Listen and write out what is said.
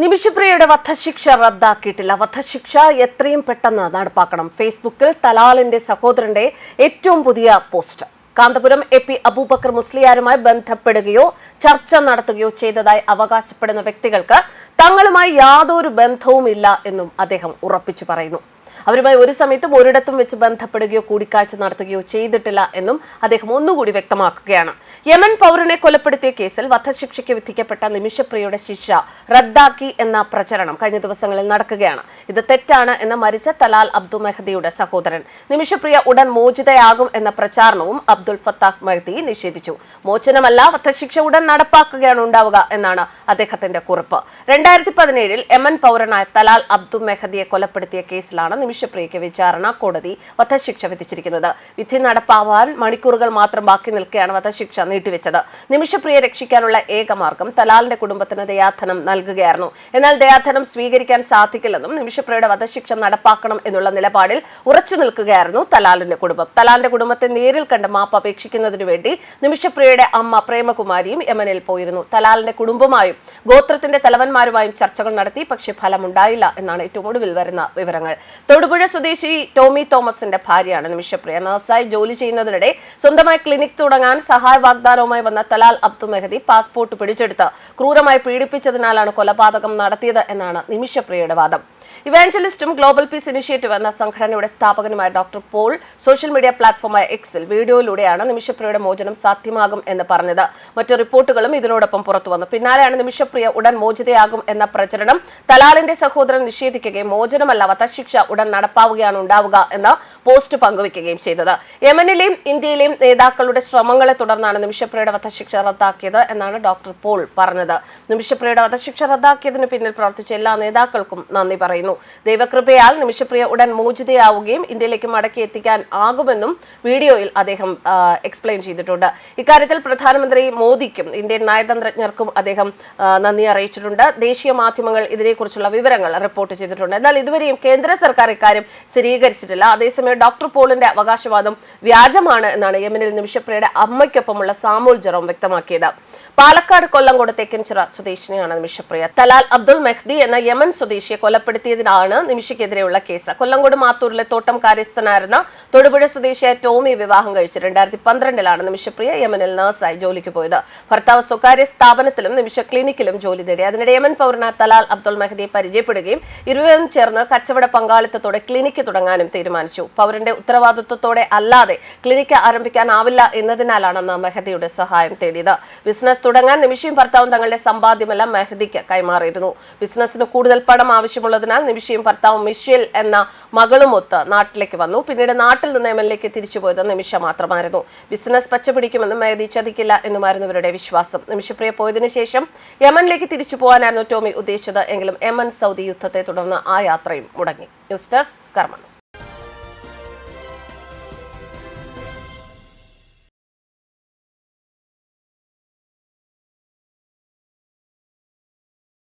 നിമിഷപ്രിയയുടെ വധശിക്ഷ റദ്ദാക്കിയിട്ടില്ല. വധശിക്ഷ എത്രയും പെട്ടെന്ന് നടപ്പാക്കണം. ഫേസ്ബുക്കിൽ തലാലിന്റെ സഹോദരന്റെ ഏറ്റവും പുതിയ post. Kanthapuram A P Abubakar മുസ്ലിയാരുമായി ബന്ധപ്പെടുകയോ ചർച്ച നടത്തുകയോ ചെയ്തതായി അവകാശപ്പെടുന്ന വ്യക്തികൾക്ക് തങ്ങളുമായി യാതൊരു ബന്ധവുമില്ല എന്നും അദ്ദേഹം ഉറപ്പിച്ചു പറയുന്നു. അവരുമായി ഒരു സമയത്തും ഒരിടത്തും വെച്ച് ബന്ധപ്പെടുകയോ കൂടിക്കാഴ്ച നടത്തുകയോ ചെയ്തിട്ടില്ല എന്നും അദ്ദേഹം ഒന്നുകൂടി വ്യക്തമാക്കുകയാണ്. യമൻ പൗരനെ കൊലപ്പെടുത്തിയ കേസിൽ വധശിക്ഷയ്ക്ക് വിധിക്കപ്പെട്ട നിമിഷപ്രിയയുടെ ശിക്ഷ റദ്ദാക്കി എന്ന പ്രചരണം കഴിഞ്ഞ ദിവസങ്ങളിൽ നടക്കുകയാണ്. ഇത് തെറ്റാണ് എന്ന് മരിച്ച തലാൽ അബ്ദുൽ മെഹദിയുടെ സഹോദരൻ. നിമിഷപ്രിയ ഉടൻ മോചിതയാകും എന്ന പ്രചാരണവും അബ്ദുൽ ഫത്താഹ് മെഹദി നിഷേധിച്ചു. മോചനമല്ല വധശിക്ഷ ഉടൻ നടപ്പാക്കുകയാണ് ഉണ്ടാവുക എന്നാണ് അദ്ദേഹത്തിന്റെ കുറിപ്പ്. രണ്ടായിരത്തി പതിനേഴിൽ യമൻ പൗരനായ തലാൽ അബ്ദുൽ മെഹദിയെ കൊലപ്പെടുത്തിയ കേസിലാണ് നിമിഷപ്രിയയ്ക്ക് വിചാരണ കോടതി വധശിക്ഷ വിധിച്ചിരിക്കുന്നത്. വിധി നടപ്പാവാൻ മണിക്കൂറുകൾ മാത്രം ബാക്കി നിൽക്കെയാണ് വധശിക്ഷ നീട്ടിവെച്ചത്. നിമിഷപ്രിയെ രക്ഷിക്കാനുള്ള ഏക മാർഗം തലാലിന്റെ കുടുംബത്തിന് ദയാധനം നൽകുകയായിരുന്നു. എന്നാൽ ദയാധനം സ്വീകരിക്കാൻ സാധിക്കില്ലെന്നും നിമിഷപ്രിയയുടെ വധശിക്ഷ നടപ്പാക്കണം എന്നുള്ള നിലപാടിൽ ഉറച്ചു നിൽക്കുകയായിരുന്നു തലാലിന്റെ കുടുംബം. തലാലിന്റെ കുടുംബത്തെ നേരിൽ കണ്ട് മാപ്പ് അപേക്ഷിക്കുന്നതിനു വേണ്ടി നിമിഷപ്രിയയുടെ അമ്മ പ്രേമകുമാരിയും യമനിൽ പോയിരുന്നു. തലാലിന്റെ കുടുംബമായും ഗോത്രത്തിന്റെ തലവന്മാരുമായും ചർച്ചകൾ നടത്തി പക്ഷേ ഫലമുണ്ടായില്ല എന്നാണ് ഏറ്റവും ഒടുവിൽ വരുന്ന വിവരങ്ങൾ. തൊടുപുഴ സ്വദേശി ടോമി തോമസിന്റെ ഭാര്യയാണ് നിമിഷപ്രിയ. നഴ്സായി ജോലി ചെയ്യുന്നതിനിടെ സ്വന്തമായി ക്ലിനിക് തുടങ്ങാൻ സഹായ വാഗ്ദാനവുമായി വന്ന തലാൽ അബ്ദു മെഹദി പാസ്പോർട്ട് പിടിച്ചെടുത്ത് ക്രൂരമായി പീഡിപ്പിച്ചതിനാലാണ് കൊലപാതകം നടത്തിയത് എന്നാണ് നിമിഷപ്രിയയുടെ വാദം. ഇവാഞ്ചലിസ്റ്റും ഗ്ലോബൽ പീസ് ഇനിഷ്യേറ്റീവ് എന്ന സംഘടനയുടെ സ്ഥാപകനുമായ ഡോക്ടർ പോൾ സോഷ്യൽ മീഡിയ പ്ലാറ്റ്ഫോമായ എക്സിൽ വീഡിയോയിലൂടെയാണ് നിമിഷപ്രിയയുടെ മോചനം സാധ്യമാകും എന്ന് പറഞ്ഞത്. മറ്റു റിപ്പോർട്ടുകളും ഇതിനോടൊപ്പം പുറത്തു വന്നു പിന്നാലെയാണ് നിമിഷപ്രിയ ഉടൻ മോചിതയാകും എന്ന പ്രചരണം തലാലിന്റെ സഹോദരൻ നിഷേധിക്കുകയും മോചനമല്ല വധശിക്ഷ ഉടൻ നടപ്പാവുകയാണ് ഉണ്ടാവുക എന്ന പോസ്റ്റ് പങ്കുവയ്ക്കുകയും ചെയ്തത്. യമനിലെയും ഇന്ത്യയിലെയും നേതാക്കളുടെ ശ്രമങ്ങളെ തുടർന്നാണ് നിമിഷപ്രിയയുടെ വധശിക്ഷ റദ്ദാക്കിയത് എന്നാണ് ഡോക്ടർ പോൾ പറഞ്ഞത്. നിമിഷപ്രിയയുടെ വധശിക്ഷ റദ്ദാക്കിയതിന് പിന്നിൽ പ്രവർത്തിച്ച എല്ലാ നേതാക്കൾക്കും നന്ദി പറയുന്നു. ദൈവകൃപയാൽ നിമിഷപ്രിയ ഉടൻ മോചിതയാവുകയും ഇന്ത്യയിലേക്ക് മടക്കി എത്തിക്കാൻ ആകുമെന്നും വീഡിയോയിൽ അദ്ദേഹം എക്സ്പ്ലെയിൻ ചെയ്തിട്ടുണ്ട്. ഇക്കാര്യത്തിൽ പ്രധാനമന്ത്രി മോദിക്കും ഇന്ത്യൻ നയതന്ത്രജ്ഞർക്കും അദ്ദേഹം നന്ദി അറിയിച്ചിട്ടുണ്ട്. ദേശീയ മാധ്യമങ്ങൾ ഇതിനെക്കുറിച്ചുള്ള വിവരങ്ങൾ റിപ്പോർട്ട് ചെയ്തിട്ടുണ്ട്. എന്നാൽ ഇതുവരെയും കേന്ദ്ര സർക്കാർ ഇക്കാര്യം സ്ഥിരീകരിച്ചിട്ടില്ല. അതേസമയം ഡോക്ടർ പോളിന്റെ അവകാശവാദം വ്യാജമാണ് എന്നാണ് യമനിൽ നിമിഷപ്രിയയുടെ അമ്മയ്ക്കൊപ്പമുള്ള സാമൂൽ ജെറോം വ്യക്തമാക്കിയത്. പാലക്കാട് കൊല്ലംകോട് തെക്കൻചിറ സ്വദേശിനിയാണ് നിമിഷപ്രിയ. തലാൽ അബ്ദുൾ മെഹ്ദി എന്ന യമൻ സ്വദേശിയെ കൊലപ്പെടുത്തിയതിനാണ് നിമിഷയ്ക്കെതിരെയുള്ള കേസ്. കൊല്ലംകോട് മാത്തൂരിലെ തോട്ടം കാര്യസ്ഥനായിരുന്ന തൊടുപുഴ സ്വദേശിയായ ടോമി വിവാഹം കഴിച്ചു രണ്ടായിരത്തി പന്ത്രണ്ടിലാണ് നിമിഷപ്രിയ യമനിൽ നഴ്സായി ജോലിക്ക് പോയത്. ഭർത്താവ് സ്വകാര്യ സ്ഥാപനത്തിലും നിമിഷ ക്ലിനിക്കിലും ജോലി നേടി. അതിനിടെ യമൻ പൗരനായ തലാൽ അബ്ദുൾ മെഹ്ദിയെ പരിചയപ്പെടുകയും ഇരുവരും ചേർന്ന് കച്ചവട പങ്കാളിത്തത്തോടെ ക്ലിനിക്ക് തുടങ്ങാനും തീരുമാനിച്ചു. പൗരന്റെ ഉത്തരവാദിത്വത്തോടെ അല്ലാതെ ക്ലിനിക്ക് ആരംഭിക്കാനാവില്ല എന്നതിനാലാണെന്ന് മെഹദിയുടെ സഹായം തേടിയത്. ബിസിനസ് തുടങ്ങാൻ നിമിഷയും ഭർത്താവും തങ്ങളുടെ സമ്പാദ്യമെല്ലാം മെഹദിക്ക് കൈമാറിയിരുന്നു. ബിസിനസ്സിന് കൂടുതൽ പണം ആവശ്യമുള്ളതിനാൽ നിമിഷയും ഭർത്താവും മിഷേൽ എന്ന മകളുമൊത്ത് നാട്ടിലേക്ക് വന്നു. പിന്നീട് നാട്ടിൽ നിന്ന് എം എൽ എക്ക് തിരിച്ചുപോയത് നിമിഷ മാത്രമായിരുന്നു. ബിസിനസ് പച്ചപിടിക്കുമെന്നും മെഹദി ചതിക്കില്ല എന്നുമായിരുന്നു ഇവരുടെ വിശ്വാസം. നിമിഷപ്രിയ പോയതിനു ശേഷം യമനിലേക്ക് തിരിച്ചു പോകാനായിരുന്നു ടോമി ഉദ്ദേശിച്ചത്. എങ്കിലും യമൻ സൗദി യുദ്ധത്തെ തുടർന്ന് ആ യാത്രയും മുടങ്ങി. News días, Cármanos.